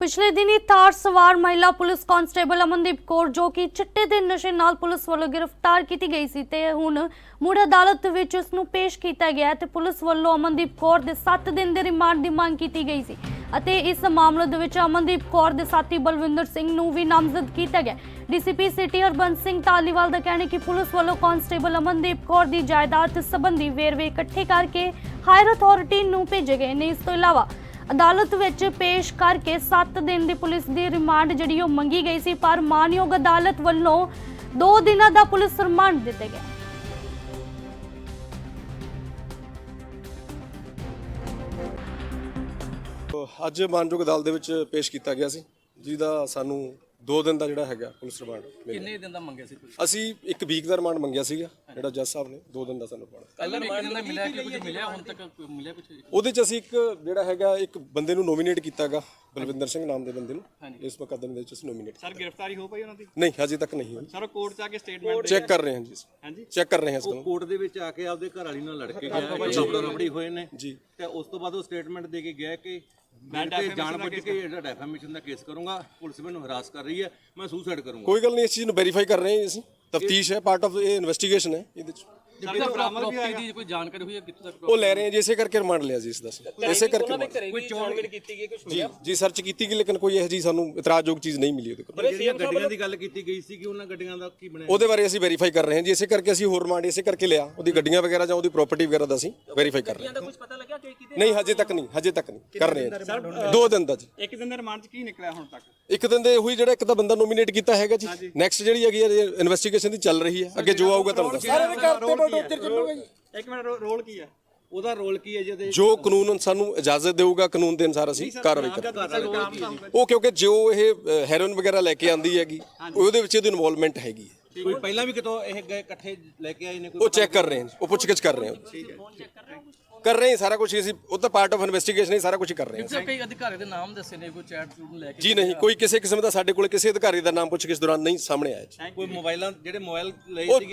ਪਿਛਲੇ ਦਿਨੀ ਤਾਰ ਸਵਾਰ ਮਹਿਲਾ ਪੁਲਿਸ ਕਾਂਸਟੇਬਲ ਅਮਨਦੀਪ ਕੌਰ ਜੋ ਕਿ ਚਿੱਟੇ ਦੇ ਨਸ਼ੇ ਨਾਲ ਪੁਲਿਸ ਵੱਲੋਂ ਗ੍ਰਿਫਤਾਰ ਕੀਤੀ ਗਈ ਸੀ ਤੇ ਹੁਣ ਮੁੜ ਅਦਾਲਤ ਵਿੱਚ ਉਸ ਨੂੰ ਪੇਸ਼ ਕੀਤਾ ਗਿਆ ਹੈ ਤੇ ਪੁਲਿਸ ਵੱਲੋਂ ਅਮਨਦੀਪ ਕੌਰ ਦੇ 7 ਦਿਨ ਦੇ ਰਿਮਾਂਡ ਦੀ ਮੰਗ ਕੀਤੀ ਗਈ ਸੀ ਅਤੇ ਇਸ ਮਾਮਲੇ ਦੇ ਵਿੱਚ ਅਮਨਦੀਪ ਕੌਰ ਦੇ ਸਾਥੀ ਬਲਵਿੰਦਰ ਸਿੰਘ ਨੂੰ ਵੀ ਨਾਮਜ਼ਦ ਕੀਤਾ ਗਿਆ। ਡੀਸੀਪੀ ਸਿਟੀ ਹਰਬੰਸ ਸਿੰਘ ਧਾਲੀਵਾਲ ਦਾ ਕਹਿਣਾ ਹੈ ਕਿ ਪੁਲਿਸ ਵੱਲੋਂ ਕਾਂਸਟੇਬਲ ਅਮਨਦੀਪ ਕੌਰ ਦੀ ਜਾਇਦਾਦ ਸੰਬੰਧੀ ਵੇਰਵੇ ਇਕੱਠੇ ਕਰਕੇ ਹਾਇਰ ਅਥਾਰਟੀ ਨੂੰ ਭੇਜੇ ਗਏ ਨੇ। ਇਸ ਤੋਂ ਇਲਾਵਾ ਅਦਾਲਤ ਵਿੱਚ ਪੇਸ਼ ਕਰਕੇ 7 ਦਿਨ ਦੀ ਪੁਲਿਸ ਦੀ ਰਿਮਾਂਡ ਜਿਹੜੀ ਉਹ ਮੰਗੀ ਗਈ ਸੀ, ਪਰ ਮਾਨਯੋਗ ਅਦਾਲਤ ਵੱਲੋਂ 2 ਦਿਨਾਂ ਦਾ ਪੁਲਿਸ ਰਿਮਾਂਡ ਦਿੱਤਾ ਗਿਆ ਅੱਜ ਮਾਨਯੋਗ ਅਦਾਲਤ ਦੇ ਵਿੱਚ ਪੇਸ਼ ਕੀਤਾ ਗਿਆ ਸੀ, ਜਿਹਦਾ ਸਾਨੂੰ 2 ਦਿਨ ਦਾ ਜਿਹੜਾ ਹੈਗਾ ਪੁਲਿਸ ਰਿਮਾਂਡ ਮਿਲਿਆ। ਕਿੰਨੇ ਦਿਨ ਦਾ ਮੰਗਿਆ ਸੀ ਤੁਸੀਂ ਅਸੀਂ ਇੱਕ ਵੀਕ ਦਾ ਰਿਮਾਂਡ ਮੰਗਿਆ ਸੀਗਾ ਜਿਹੜਾ ਜੱਜ ਸਾਹਿਬ ਨੇ 2 ਦਿਨ ਦਾ ਸਾਨੂੰ ਰਿਮਾਂਡ। ਪਹਿਲਾਂ ਇੱਕ ਦਿਨ ਦਾ ਮਿਲਿਆ ਕਿ ਕੁਝ ਮਿਲਿਆ ਹੁਣ ਤੱਕ ਕੋਈ ਮਿਲਿਆ ਕੁਝ ਉਹਦੇ ਚ ਅਸੀਂ ਇੱਕ ਜਿਹੜਾ ਹੈਗਾ ਇੱਕ ਬੰਦੇ ਨੂੰ ਨੋਮੀਨੇਟ ਕੀਤਾਗਾ ਬਲਵਿੰਦਰ ਸਿੰਘ ਨਾਮ ਦੇ ਬੰਦੇ ਨੂੰ। ਇਸ ਮੁਕੱਦਮੇ ਦੇ ਵਿੱਚ ਅਸੀਂ ਨੋਮੀਨੇਟ ਸਰ ਗ੍ਰਿਫਤਾਰੀ ਹੋ ਪਈ ਉਹਨਾਂ ਦੀ? ਨਹੀਂ ਹਜੇ ਤੱਕ ਨਹੀਂ ਹੋਈ। ਸਰ ਕੋਰਟ ਚ ਆ ਕੇ ਸਟੇਟਮੈਂਟ ਚੈੱਕ ਕਰ ਰਹੇ ਹਾਂ ਜੀ ਹਾਂਜੀ। ਚੈੱਕ ਕਰ ਰਹੇ ਹਾਂ ਇਸ ਨੂੰ ਕੋਰਟ ਦੇ ਵਿੱਚ ਆ ਕੇ ਆਪਦੇ ਘਰ ਵਾਲੀ ਨਾਲ ਲੜ ਕੇ ਗਿਆ ਰਬੜਾ ਰਬੜੀ ਹੋਏ ਨੇ। ਜੀ। ਤੇ ਉਸ ਤੋਂ ਬਾਅਦ ਉਹ ਸਟੇਟਮੈਂਟ ਦੇ ਕੇ ਗਿਆ ਕਿ ਮੈਂ ਜਾਣ ਬੁੱਝ ਕੇ ਜਿਹੜਾ ਡੈਫਾਮੇਸ਼ਨ ਦਾ ਕੇਸ ਕਰੂੰਗਾ ਪੁਲਿਸ ਮੈਨੂੰ ਹਰਾਸ ਕਰ ਰਹੀ ਹੈ ਮੈਂ ਸੁਸਾਈਡ ਕਰੂੰਗਾ। ਕੋਈ ਗੱਲ ਨਹੀਂ ਇਸ ਚੀਜ਼ ਨੂੰ ਵੈਰੀਫਾਈ ਕਰ ਰਹੇ ਹਾਂ ਅਸੀਂ। ਤਫਤੀਸ਼ ਹੈ ਪਾਰਟ ਆਫ ਇਹ ਇਨਵੈਸਟੀਗੇਸ਼ਨ ਹੈ ਇਹਦੇ ਚ। ਸਰ ਪ੍ਰਾਪਰਟੀ ਦੀ ਕੋਈ ਜਾਣਕਾਰੀ ਹੋਈ ਹੈ ਕਿੱਥੋਂ ਤੱਕ ਉਹ ਲੈ ਰਹੇ ਹਾਂ ਜੀ ਇਸੇ ਕਰਕੇ ਰਿਮਾਂਡ ਲਿਆ ਜੀ ਇਸ ਦਾ। ਇਸੇ ਕਰਕੇ remand- ਕੋਈ ਚੋਣਗੜ ਕੀਤੀ ਗਈ ਕੁਝ ਜੀ ਜੀ ਸਰਚ ਕੀਤੀ ਗਈ ਲੇਕਿਨ ਕੋਈ ਇਹੋ ਜੀ ਸਾਨੂੰ ਇਤਰਾਜ਼ਯੋਗ ਚੀਜ਼ ਨਹੀਂ ਮਿਲੀ ਉਹਦੇ ਕੋਲ। ਪਰ ਜਿਹੜੀਆਂ ਗੱਡੀਆਂ ਦੀ ਗੱਲ ਕੀਤੀ ਗਈ ਸੀ ਕਿ ਉਹਨਾਂ ਗੱਡੀਆਂ ਦਾ ਕੀ ਬਣਿਆ? ਉਹਦੇ ਬਾਰੇ ਅਸੀਂ ਵੈਰੀਫਾਈ ਕਰ ਰਹੇ ਹਾਂ ਜੀ ਇਸੇ ਕਰਕੇ ਅਸੀਂ ਹੋਰ ਰਿਮਾਂਡ ਇਸੇ ਕਰਕੇ ਲਿਆ। ਉਹਦੀ ਗੱਡੀਆਂ ਵਗੈਰਾ ਜਾਂ ਉਹਦੀ ਪ੍ਰਾਪਰਟੀ ਵਗੈਰਾ ਦਾ ਅਸੀਂ ਵੈਰੀਫਾਈ ਕਰ ਰਹੇ ਹਾਂ। ਕੁਝ ਪਤਾ ਲੱਗਿਆ ਕਿ ਕਿਤੇ ਨਹੀਂ ਹਜੇ ਤੱਕ ਨਹੀਂ ਹਜੇ ਤੱਕ ਨਹੀਂ। ਕਰ ਰਹੇ ਹਾਂ ਜੀ। ਦੋ ਦਿਨ ਦਾ ਜੀ। ਇੱਕ ਦਿਨ ਦੇ ਰਿਮਾਂਡ ਚ ਕੀ ਨਿਕਲਿਆ ਹੁਣ ਤੱਕ? ਇੱਕ ਦਿਨ ਦੇ ਉਹੀ ਜਿਹੜਾ ਇੱਕ ਤਾਂ ਬੰਦਾ ਨੋਮੀਨੇਟ ਕੀਤਾ ਹੈਗਾ ਜੀ। ਨੈਕਸਟ ਜਿਹੜੀ ਹੈਗੀ ਇਨਵੈਸਟੀਗੇਸ਼ਨ ਦੀ ਚੱਲ ਰਹੀ ਹੈ। ਅੱਗੇ ਜੋ ਆਊਗਾ ਤੁਹਾਨੂੰ ਦੱਸਾਂਗੇ ਇੱਕ ਮਿੰਟ ਰੋਲ ਕੀ ਹੈ ਉਹਦਾ ਰੋਲ ਕੀ ਹੈ ਜਿਹਦੇ ਜੋ ਕਾਨੂੰਨ ਸਾਨੂੰ ਇਜਾਜ਼ਤ ਦੇਊਗਾ ਕਾਨੂੰਨ ਦੇ ਅਨੁਸਾਰ ਅਸੀਂ ਕਾਰਵਾਈ ਕਰਾਂਗੇ। ਉਹ ਕਿਉਂਕਿ ਜੋ ਇਹ ਹੈਰੋਇਨ ਵਗੈਰਾ ਲੈ ਕੇ ਆਂਦੀ ਹੈਗੀ ਉਹਦੇ ਵਿੱਚ ਇਹਦੀ ਇਨਵੋਲਵਮੈਂਟ ਹੈਗੀ ਹੈ। ਕੋਈ ਪਹਿਲਾਂ ਵੀ ਕਿਤੋਂ ਇਹ ਗਏ ਇਕੱਠੇ ਲੈ ਕੇ ਆਏ ਨੇ ਕੋਈ? ਉਹ ਚੈੱਕ ਕਰ ਰਹੇ ਹਾਂ ਜੀ, ਉਹ ਪੁੱਛਗਿੱਛ ਕਰ ਰਹੇ ਹਾਂ। ਕਰ ਰਹੇ ਹਾਂ ਸਾਰਾ ਕੁਝ ਅਸੀਂ ਉਹ ਤਾਂ ਪਾਰਟ ਆਫ ਇਨਵੈਸਟੀਗੇਸ਼ਨ ਹੀ ਸਾਰਾ ਕੁਝ ਕਰ ਰਹੇ ਹਾਂ ਸਰ ਕਈ ਅਧਿਕਾਰੀ ਦੇ ਨਾਮ ਦੱਸੇ ਨੇ ਕੋਈ ਚੈਟ ਚੂਟ ਲੈ ਕੇ ਜੀ ਨਹੀਂ ਕੋਈ ਕਿਸੇ ਕਿਸਮ ਦਾ ਸਾਡੇ ਕੋਲ ਕਿਸੇ ਅਧਿਕਾਰੀ ਦਾ ਨਾਮ ਪੁੱਛਗਿੱਛ ਦੌਰਾਨ ਨਹੀਂ ਸਾਹਮਣੇ ਆਇਆ ਜੀ। ਕੋਈ ਮੋਬਾਈਲਾਂ ਜਿਹੜੇ ਮੋਬਾਈਲ ਲਏ ਉਹ ਸੀਗੇ